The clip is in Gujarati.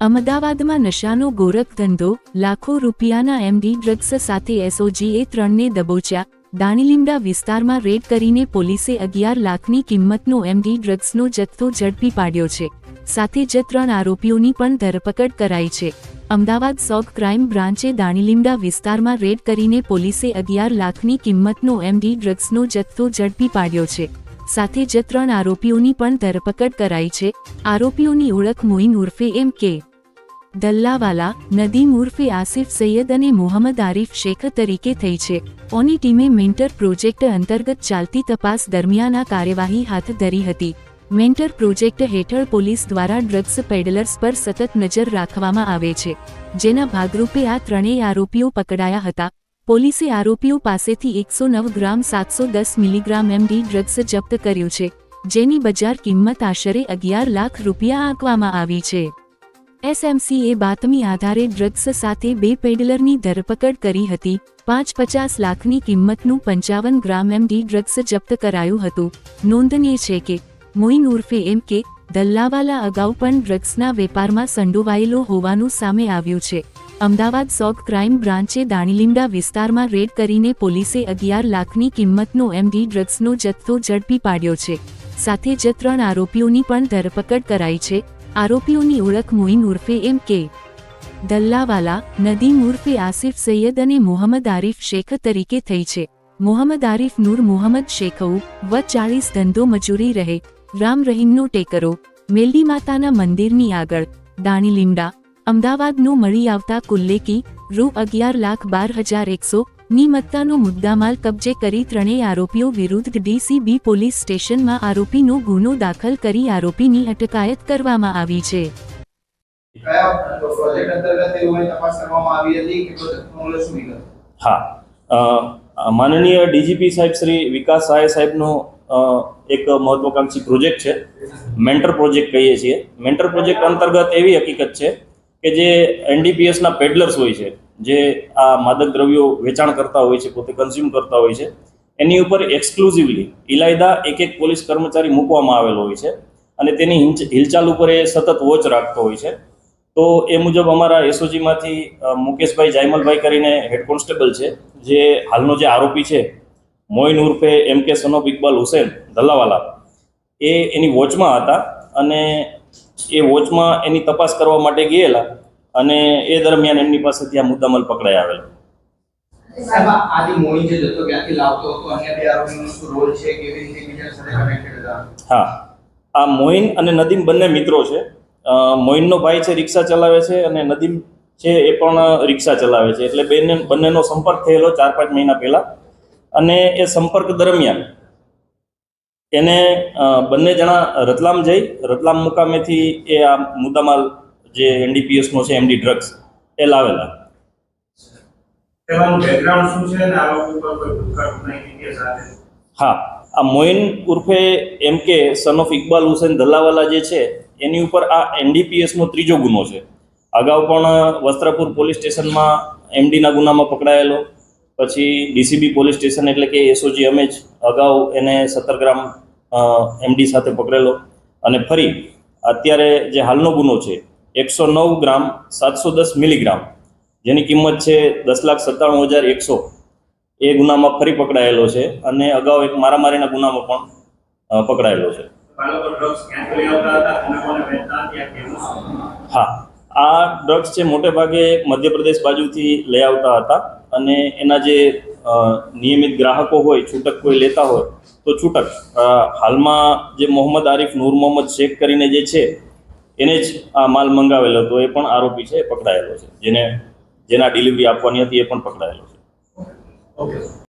અમદાવાદમાં નશાનો ગોરખ ધંધો લાખો રૂપિયાના એમડી ડ્રગ્સ સાથે એસઓજીએ ત્રણને દબોચ્યા. દાણીલીમડા વિસ્તારમાં રેડ કરીને પોલીસે અગિયાર લાખની કિંમતનો એમડી ડ્રગ્સનો જથ્થો ઝડપી પાડ્યો છે. સાથે જ ત્રણ આરોપીઓની પણ ધરપકડ કરાઈ છે. અમદાવાદ સોગ ક્રાઇમ બ્રાન્ચે દાણીલીમડા વિસ્તારમાં રેડ કરીને પોલીસે અગિયાર લાખની કિંમતનો એમડી ડ્રગ્સનો જથ્થો ઝડપી પાડ્યો છે. સાથે જ ત્રણ આરોપીઓની પણ ધરપકડ કરાઈ છે. આરોપીઓની ઓળખ મોઇન ઉર્ફે એમ કે દલ્લાવાલા નદીમ ઉર્ફે આસિફ સૈયદ અને મોહમ્મદ આરિફ શેખ તરીકે થઈ છે. ઓની ટીમે મેન્ટર પ્રોજેક્ટ અંતર્ગત ચાલતી તપાસ દરમિયાન આ કાર્યવાહી હાથ ધરી હતી. મેન્ટર પ્રોજેક્ટ હેઠળ પોલીસ દ્વારા ડ્રગ્સ પેડલર્સ પર સતત નજર રાખવામાં આવે છે. જેના ભાગરૂપે આ ત્રણેય આરોપીઓ પકડાયા હતા. પોલીસે આરોપીઓ પાસેથી એકસો નવ ગ્રામ સાતસો દસ મિલીગ્રામ એમડી ડ્રગ્સ જપ્ત કર્યું છે. જેની બજાર કિંમત આશરે અગિયાર લાખ રૂપિયા આંકવામાં આવી છે. એસએમસીએ બાતમી આધારે ડ્રગ્સ સાથે બે પેડલરની ધરપકડ કરી હતી. પાંચ પચાસ લાખની કિંમતનું પંચાવન ગ્રામ એમડી ડ્રગ્સ જપ્ત કરાયું હતું. નોંધનીય છે કે મોઇન ઉર્ફે એમ કે, દલ્લાવાલા અગાઉ પણ ડ્રગ્સના વેપારમાં સંડોવાયેલો હોવાનું સામે આવ્યું છે. અમદાવાદ સોગ ક્રાઇમ બ્રાન્ચે દાણીલીમડા વિસ્તારમાં રેડ કરીને પોલીસે અગિયાર લાખની કિંમતનો એમડી ડ્રગ્સનો જથ્થો ઝડપી પાડ્યો છે. સાથે જ ત્રણ આરોપીઓની પણ ધરપકડ કરાઈ છે. આરોપીઓની ઓળખ મોઇન ઉર્ફે એમ કે, દલ્લાવાલા નદીમ ઉર્ફે આસિફ સૈયદ અને મોહમ્મદ આરિફ શેખ તરીકે થઈ છે. મોહમ્મદ આરિફ નૂર મોહમ્મદ શેખઉ, વ ચાળીસ ધંધો મજૂરી રહે, રામ રહીમનો ટેકરો, મેલ્ડી માતાના મંદિરની આગળ દાણીલીમડા અમદાવાદનો મળી આવતા કુલ્લેકી, રૂ અગિયાર લાખ બાર હજાર એકસો ની મત્તાનો મુદ્દામાલ કબજે કરી ત્રણેય આરોપીઓ વિરુદ્ધ ડીસીબી પોલીસ સ્ટેશનમાં આરોપીનો ગુનો દાખલ કરી આરોપીની અટકાયત કરવામાં આવી છે. કયા પ્રોજેક્ટ અંતર્ગત તેઓની તપાસ કરવામાં આવી હતી કે પ્રોજેક્ટનું શું વિગત હા. માનનીય ડીજીપી સાહેબ શ્રી વિકાસ સહાય સાહેબનો એક મહત્વકાંક્ષી પ્રોજેક્ટ છે. મેન્ટર પ્રોજેક્ટ કહીએ છીએ. મેન્ટર પ્રોજેક્ટ અંતર્ગત એવી હકીકત છે કે જે એનડીપીએસના પેડલર્સ હોય છે, જે આ માદક દ્રવ્યો વેચાણ કરતા હોય છે, પોતે કન્ઝ્યુમ કરતા હોય છે, એની ઉપર એક્સક્લુઝિવલી ઇલાયદા એક એક પોલીસ કર્મચારી મૂકવામાં આવેલો હોય છે અને તેની હિલચાલ ઉપર એ સતત વોચ રાખતો હોય છે. તો એ મુજબ અમારા એસઓજીમાંથી મુકેશભાઈ જાયમલભાઈ કરીને હેડ કોન્સ્ટેબલ છે, જે હાલનો જે આરોપી છે મોઇન ઉર્ફે એમ કે સનોબ ઇકબાલ હુસેન દલાવાલા એ એની વોચમાં હતા અને એ વોચમાં એની તપાસ કરવા માટે ગયેલા અને એ દરમિયાન એમની પાસેથી આ મુદ્દામાલ પકડાઈ આવેલો. હા. આ મોઇન અને નદીમ બંને મિત્રો છે. મોઇનનો ભાઈ છે રિક્ષા ચલાવે છે અને નદીમ છે એ પણ રિક્ષા ચલાવે છે. એટલે બંને બંનેનો સંપર્ક થયેલો ચાર પાંચ મહિના પહેલાં. અને એ સંપર્ક દરમિયાન એને બંને જણા રતલામ જઈ રતલામ મુકામેથી એ આ મુદ્દામાલ જે એનડીપીએસનો છે એમડી ડ્રગ્સ એ લાવેલા. હા આ મોઇન ઉર્ફે M K son of Iqbal Hussain Dalawala જે છે એની ઉપર આ એનડીપીએસનો ત્રીજો ગુનો છે. અગાઉ પણ વસ્ત્રાપુર પોલીસ સ્ટેશનમાં એમડીના ગુનામાં પકડાયેલો પછી ડીસીબી પોલીસ સ્ટેશન એટલે કે એસઓજી અમે જ અગાઉ એને સત્તર ગ્રામ એમડી સાથે પકડેલો અને ફરી અત્યારે જે હાલનો ગુનો છે એકસો નવ ગ્રામ સાતસો દસ મિલીગ્રામ જેની કિંમત છે દસ લાખ સત્તાણું હજાર એકસો એ ગુનામાં ફરી પકડાયેલો છે અને અગાઉ એક મારામારીના ગુનામાં પણ પકડાયેલો છે. હા આ ડ્રગ્સ છે મોટે ભાગે મધ્યપ્રદેશ બાજુથી લઈ આવતા હતા. અને એના જે નિયમિત ગ્રાહકો હોય, છૂટક કોઈ લેતા હોય, તો છૂટક. હાલમાં જે મોહમ્મદ આરિફ નૂર મોહમ્મદ શેખ કરીને જે છે, એને જ આ માલ મંગાવેલો હતો, એ પણ આરોપી છે, એ પકડાયેલો છે. જેને, જેના ડિલિવરી આપવાની હતી, એ પણ પકડાયેલો છે. ઓકે